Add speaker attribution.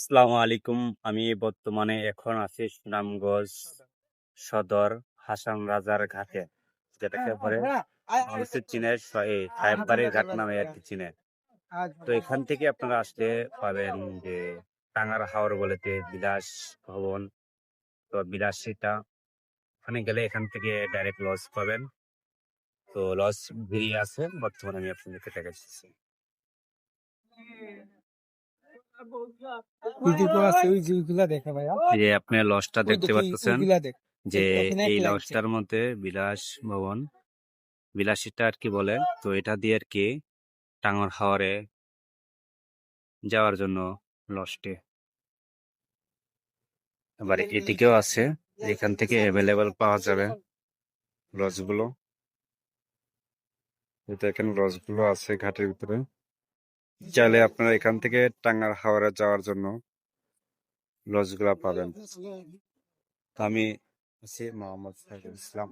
Speaker 1: আসসালামু আলাইকুম। আমি বর্তমানে এখন আছি সুনামগঞ্জ সদর। হাসান রাজার ঘাটে যেটাকে পরে মানুষের চিনে সাহেববাড়ির ঘাট নামে আর কি চিনে। তো এখান থেকে আপনারা আসলে পাবেন যে টাঙ্গার হাওর বলেতে বিলাস ভবন। তো বিলাসিতা ওখানে গেলে এখান থেকে ডাইরেক্ট লজ পাবেন। তো লজ বেরিয়ে আছে। বর্তমানে আমি আপনাদেরকে দেখাচ্ছি যে আপনি
Speaker 2: ওই
Speaker 1: দেখতে
Speaker 2: দেখি,
Speaker 1: পাচ্ছেন যে এই
Speaker 2: লাগছে।
Speaker 1: মধ্যে বিলাস ভবন বিলাসিতা আর কি বলে তো এটা দিয়ে আর কি টাঙ্গর হাওয়ারে যাওয়ার জন্য লজটি আবার এটিকেও আছে এখান থেকে অ্যাভেলেবল পাওয়া যাবে লজগুলো এটা এখানে লজগুলো আছে ঘাটের ভিতরে। চাইলে আপনারা এখান থেকে টাঙ্গার হাওড়ে যাওয়ার জন্য লজগুলা পাবেন। আমি মোহাম্মদ ইসলাম।